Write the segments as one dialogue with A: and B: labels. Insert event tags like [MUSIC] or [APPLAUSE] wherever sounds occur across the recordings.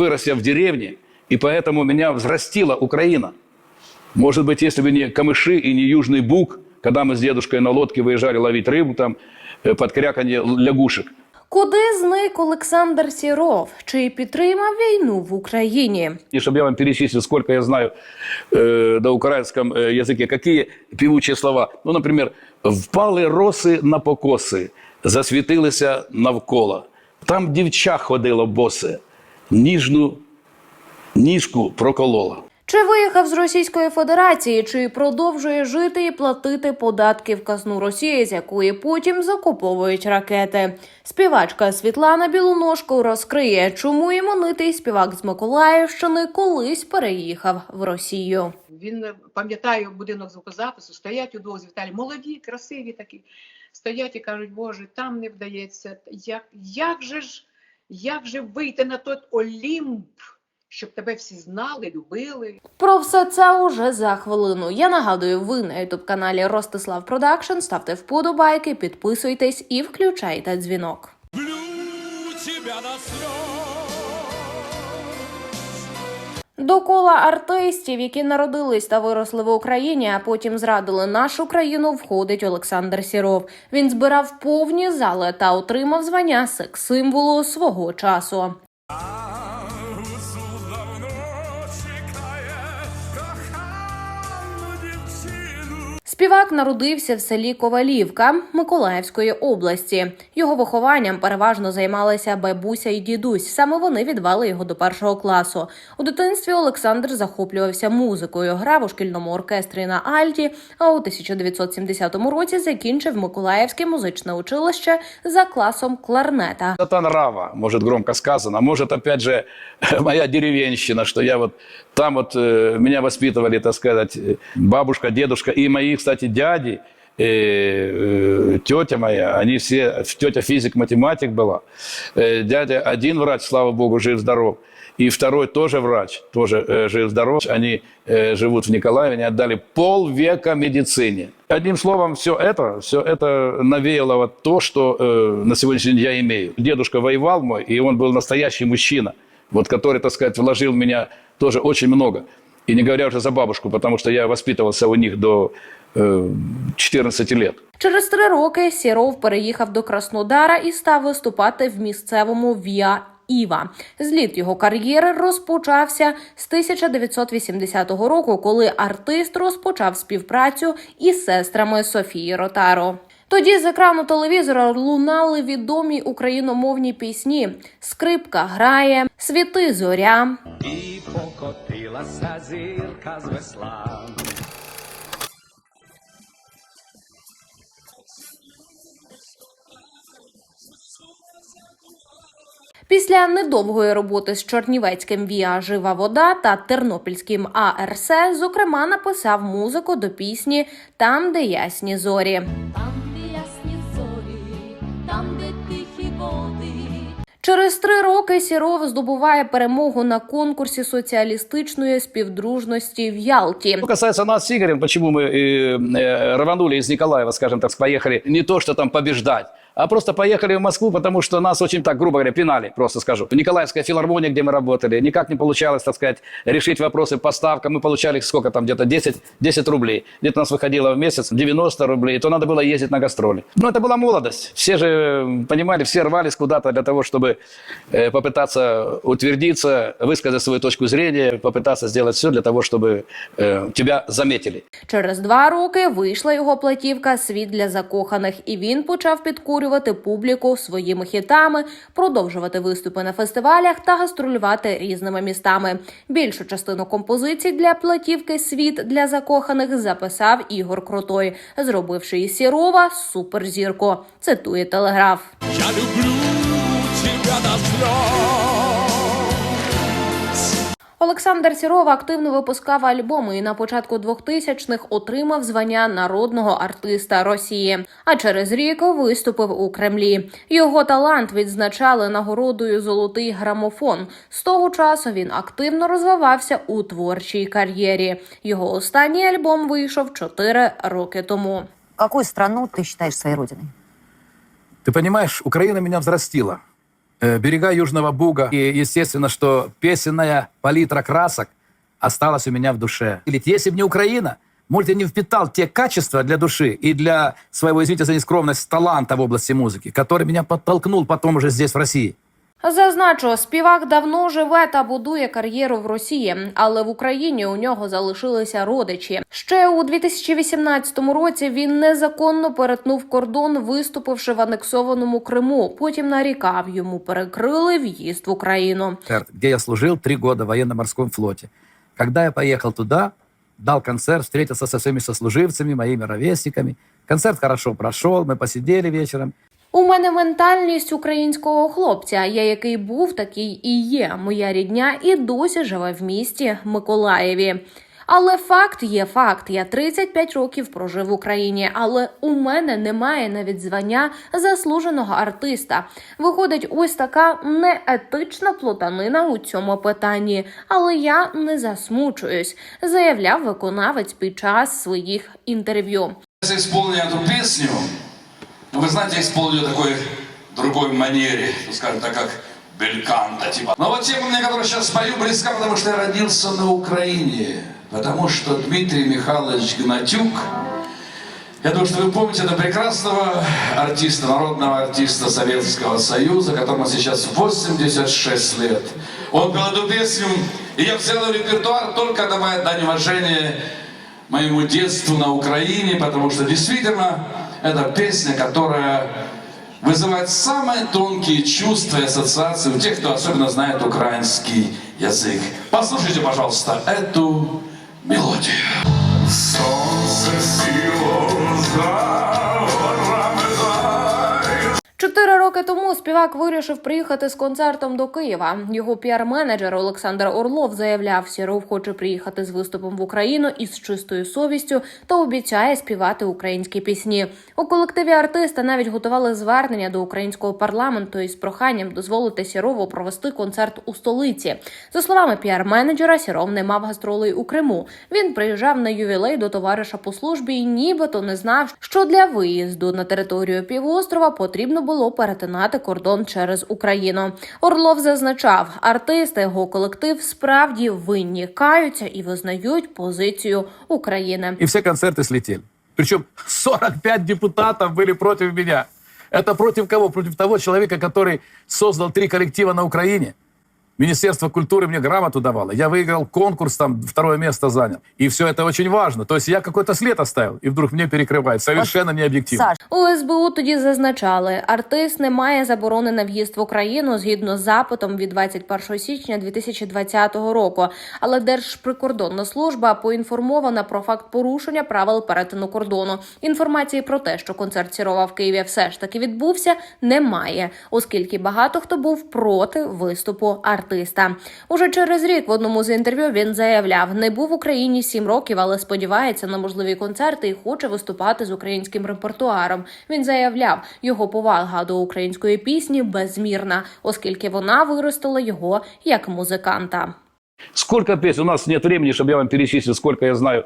A: вырос я в деревне, и поэтому меня взрастила Украина. Может быть, если бы не камыши и не Южный Буг, когда мы с дедушкой на лодке выезжали ловить рыбу там, э, под кряканье лягушек.
B: Куди зник Олександр Сіров? Чи підтримав війну в Україні?
A: И чтобы я вам перечислил, сколько я знаю э, на украинском э, языке, какие певучие слова. Ну, например, «впали роси на покоси, засвітилися навколо. Там дівча ходила босе, ніжну ніжку проколола».
B: Чи виїхав з Російської Федерації, чи продовжує жити і платити податки в казну Росії, з якої потім закуповують ракети? Співачка Світлана Білоножко розкриє, чому іменитий співак з Миколаївщини колись переїхав в Росію.
C: Він е, пам'ятає будинок звукозапису, стоять удвох з Віталієм, молоді, красиві такі. Стоять і кажуть, Боже, там не вдається. Як, як же ж, як же вийти на той Олімп, щоб тебе всі знали, любили?
B: Про все це уже за хвилину. Я нагадую, ви на ютуб каналі Ростислав Продакшн. Ставте вподобайки, підписуйтесь і включайте дзвінок.
D: Блю, тебя на слез.
B: До кола артистів, які народились та виросли в Україні, а потім зрадили нашу країну, входить Олександр Сіров. Він збирав повні зали та отримав звання секс-символу свого часу. Співак народився в селі Ковалівка Миколаївської області. Його вихованням переважно займалися бабуся і дідусь. Саме вони відвели його до першого класу. У дитинстві Олександр захоплювався музикою, грав у шкільному оркестрі на Альті. А у 1970 році закінчив Миколаївське музичне училище за класом кларнета.
A: Это нрава, может громко сказано, а может опять же [LAUGHS] моя деревенщина, что я вот там вот э, меня воспитывали, так сказать, э, бабушка, дедушка и мои, кстати, дяди, э, э, тетя моя, они все, тетя физик-математик была, Э, дядя один врач, слава богу, жив-здоров, и второй тоже врач, тоже жив-здоров, они живут в Николаеве, они отдали полвека медицине. Одним словом, все это, все это навеяло вот то, что на сегодняшний день я имею. Дедушка воевал мой, и он был настоящий мужчина, вот который, так сказать, вложил в меня тоже очень много. И не говоря уже за бабушку, потому что я воспитывался у них до э, 14 лет.
B: Через три роки Сіров переїхав до Краснодара і став виступати в місцевому ВІА Іва. Зліт його кар'єри розпочався з 1980 року, коли артист розпочав співпрацю із сестрами Софії Ротаро. Тоді з екрану телевізора лунали відомі україномовні пісні: Скрипка грає, Світи зоря,
D: І покотилася зірка з весла.
B: Після недовгої роботи з Чорнівецьким ВІА Жива вода та Тернопільським АРС, зокрема, написав музику до пісні Там, де ясні зорі. Через три роки Сіров здобуває перемогу на конкурсі соціалістичної співдружності в Ялті.
A: Что касается нас с Игорем, почему мы э, э, рванули из Николаева, скажем так, поехали не то, что там побеждать, а просто поехали в Москву, потому что нас очень так, грубо говоря, пинали, просто скажу. Николаевская филармония, где мы работали, никак не получалось, так сказать, решить вопросы поставка. Мы получали сколько там, где-то 10, 10 рублей. Где-то у нас выходило в месяц 90 рублей, то надо было ездить на гастроли. Но это была молодость. Все же э, понимали, все рвались куда-то для того, чтобы э, попытаться утвердиться, высказать свою точку зрения, попытаться сделать все для того, чтобы э, тебя заметили.
B: Через два роки вийшла його платівка Світ для закоханих, і він почав підкурювати публіку своїми хітами, продовжувати виступи на фестивалях та гастролювати різними містами. Більшу частину композицій для платівки Світ для закоханих записав Ігор Крутой, зробивши із Сірова суперзірку. Цитує телеграф.
D: Я люблю до слез.
B: Олександр Сіров активно випускав альбоми і на початку 2000-х отримав звання народного артиста Росії. А через рік виступив у Кремлі. Його талант відзначали нагородою Золотий грамофон. З того часу він активно розвивався у творчій кар'єрі. Його останній альбом вийшов 4 роки тому.
E: Какую страну ты считаешь своей родиной?
F: Ты понимаешь, Украина меня взрастила.
E: Э, «Берега Южного Буга». И, естественно, что песенная палитра красок осталась у меня в душе. Или если бы не Украина, может, я не впитал те качества для души и для своего, извините за нескромность, таланта в области музыки, который меня подтолкнул потом уже здесь, в России.
B: Зазначу, співак давно живе та будує кар'єру в Росії, але в Україні у нього залишилися родичі. Ще у 2018 році він незаконно перетнув кордон, виступивши в анексованому Криму. Потім нарікав йому перекрили в'їзд в Україну.
E: где я служил три года в военно-морском флоте. Когда я поехал туда, дал концерт, встретился со своими сослуживцами, моими ровесниками. Концерт хорошо прошел, мы посидели вечером.
B: У мене ментальність українського хлопця. Я який був, такий і є. Моя рідня і досі живе в місті Миколаєві. Але факт є факт. Я 35 років прожив в Україні, але у мене немає навіть звання заслуженого артиста. Виходить, ось така неетична плутанина у цьому питанні. Але я не засмучуюсь, заявляв виконавець під час своїх інтерв'ю.
F: Если исполню эту песню, ну, вы знаете, я исполню такой другой манере, ну, скажем так, как бельканта, типа. Но вот тема мне, которую сейчас спою, близка, потому что я родился на Украине, потому что Дмитрий Михайлович Гнатюк, я думаю, что вы помните этого прекрасного артиста, народного артиста Советского Союза, которому сейчас 86 лет. Он пел эту песню, и я взял репертуар только давая дань уважения моему детству на Украине, потому что действительно это песня, которая вызывает самые тонкие чувства и ассоциации у тех, кто особенно знает украинский язык. Послушайте, пожалуйста, эту мелодию.
D: Солнце дай.
B: Чотири роки тому співак вирішив приїхати з концертом до Києва. Його піар-менеджер Олександр Орлов заявляв, Сіров хоче приїхати з виступом в Україну із чистою совістю та обіцяє співати українські пісні. У колективі артиста навіть готували звернення до українського парламенту із проханням дозволити Сірову провести концерт у столиці. За словами піар-менеджера, Сіров не мав гастролей у Криму. Він приїжджав на ювілей до товариша по службі і нібито не знав, що для виїзду на територію півострова потрібно було перетинати кордон через Україну. Орлов зазначав, артисти та його колектив справді винні каються і визнають позицію України.
E: И все концерты слетели. Причем 45 депутатов были против меня. Это против кого? Против того человека, который создал три коллектива на Украине. Министерство культуры мне грамоту давало. Я выиграл конкурс, там второе место занял. И все это очень важно. То есть я какой-то след оставил, и вдруг мне перекрывают. Совершенно не объективно.
B: У СБУ тоді зазначали, артист не має заборони на в'їзд в Україну згідно з запитом від 21 січня 2020 року. Але Держприкордонна служба поінформована про факт порушення правил перетину кордону. Інформації про те, що концерт Сірова в Києві все ж таки відбувся, немає, оскільки багато хто був проти виступу артиста. Уже через рік в одному з інтерв'ю він заявляв, не був в Україні сім років, але сподівається на можливі концерти і хоче виступати з українським репертуаром. Він заявляв, його повага до української пісні безмірна, оскільки вона виростила його як музиканта.
A: Сколько песен? У нас нет времени, чтобы я вам перечислил, сколько я знаю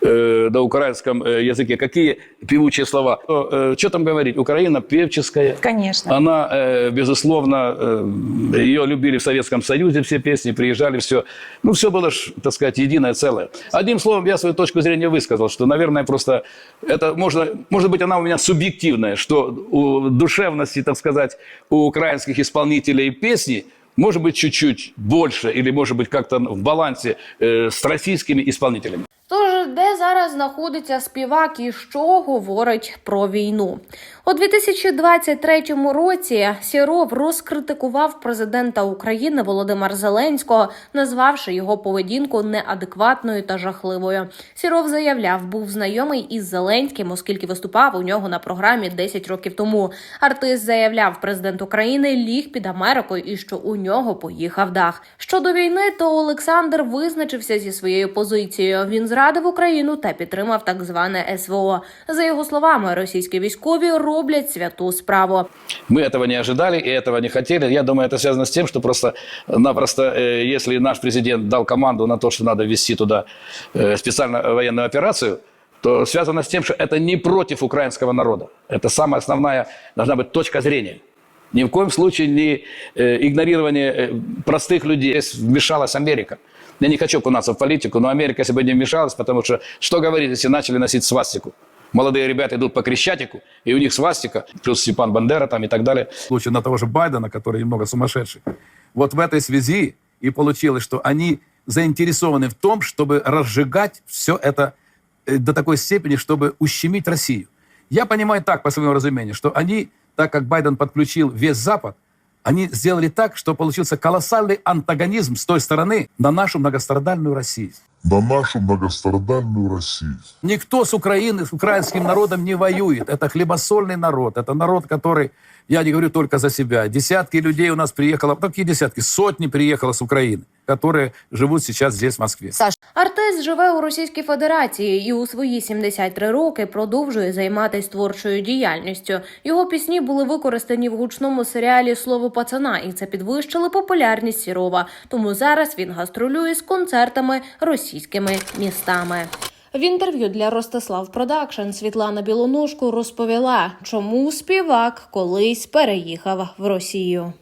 A: э, на украинском э, языке, какие певучие слова. Э, что там говорить? Украина певческая.
G: Конечно.
A: Она, э, безусловно, э, ее любили в Советском Союзе, все песни, приезжали, все. Ну, все было, ж, так сказать, единое целое. Одним словом, я свою точку зрения высказал, что, наверное, просто это можно, может быть, она у меня субъективная, что у душевности, так сказать, у украинских исполнителей песни может быть чуть-чуть больше или, может быть, как-то в балансе э, с российскими исполнителями.
B: Тож, де зараз знаходиться співак і що говорить про війну? У 2023 році Сіров розкритикував президента України Володимира Зеленського, назвавши його поведінку неадекватною та жахливою. Сіров заявляв, був знайомий із Зеленським, оскільки виступав у нього на програмі 10 років тому. Артист заявляв, президент України ліг під Америкою і що у нього поїхав дах. Щодо війни, то Олександр визначився зі своєю позицією. Він зрадив Україну та підтримав так зване СВО. За його словами, російські військові роблять святу справу.
A: Мы этого не ожидали и этого не хотели. Я думаю, это связано с тем, что просто-напросто, э, если наш президент дал команду на то, что надо ввести туда э, специальную военную операцию, то связано с тем, что это не против украинского народа. Это самая основная должна быть точка зрения. Ни в коем случае не э, игнорирование э, простых людей. Здесь вмешалась Америка. Я не хочу окунаться в политику, но Америка сегодня вмешалась, потому что что говорить, если начали носить свастику? Молодые ребята идут по Крещатику, и у них свастика, плюс Степан Бандера там и так далее.
E: случае на того же Байдена, который немного сумасшедший. Вот в этой связи и получилось, что они заинтересованы в том, чтобы разжигать все это э, до такой степени, чтобы ущемить Россию. Я понимаю так, по своему разумению, что они, так как Байден подключил весь Запад, они сделали так, что получился колоссальный антагонизм с той стороны на нашу многострадальную Россию.
D: на нашу многострадальную Россию.
E: Никто с Украины, с украинским народом не воюет. Это хлебосольный народ. Это народ, который, я не говорю только за себя, десятки людей у нас приехало, ну, какие десятки, сотни приехало с Украины, которые живут сейчас здесь, в Москве.
B: Артист живе у Російській Федерації і у свої 73 роки продовжує займатися творчою діяльністю. Його пісні були використані в гучному серіалі Слово пацана, і це підвищило популярність Сірова. Тому зараз він гастролює з концертами російськими містами. В інтерв'ю для Ростислав Продакшн Світлана Білоножко розповіла, чому співак колись переїхав в Росію.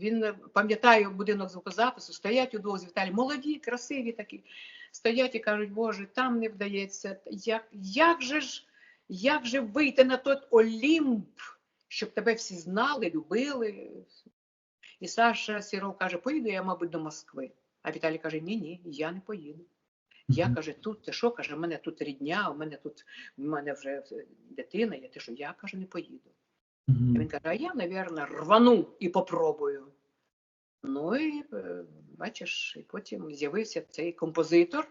C: Він е, пам'ятає будинок звукозапису, стоять удвох з Віталієм, молоді, красиві такі. Стоять і кажуть, Боже, там не вдається. Як, як же ж, як же вийти на той Олімп, щоб тебе всі знали, любили? І Саша Сіров каже, поїду я, мабуть, до Москви. А Віталій каже, ні, ні, я не поїду. Я каже, тут ти що? каже, в мене тут рідня, у мене тут в мене вже дитина є. Ти що? Я каже, не поїду. І Він каже, а я, мабуть, рвану і попробую. Ну і е, бачиш, і потім з'явився цей композитор,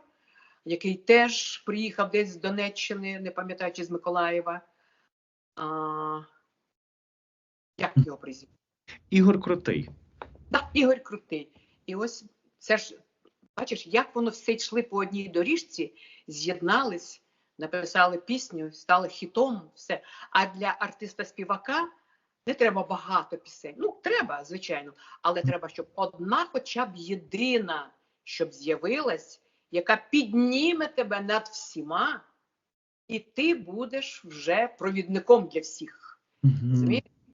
C: який теж приїхав десь з Донеччини, не пам'ятаю, чи з Миколаєва. А, як його прізвище?
G: Ігор Крутий.
C: Так, Ігор Крутий. І ось це ж, бачиш, як воно все йшли по одній доріжці, з'єднались, написали пісню, стали хітом, все. А для артиста-співака не треба багато пісень. Ну, треба, звичайно, але треба, щоб одна, хоча б єдина, щоб з'явилась, яка підніме тебе над всіма, і ти будеш вже провідником для всіх. Розумієш?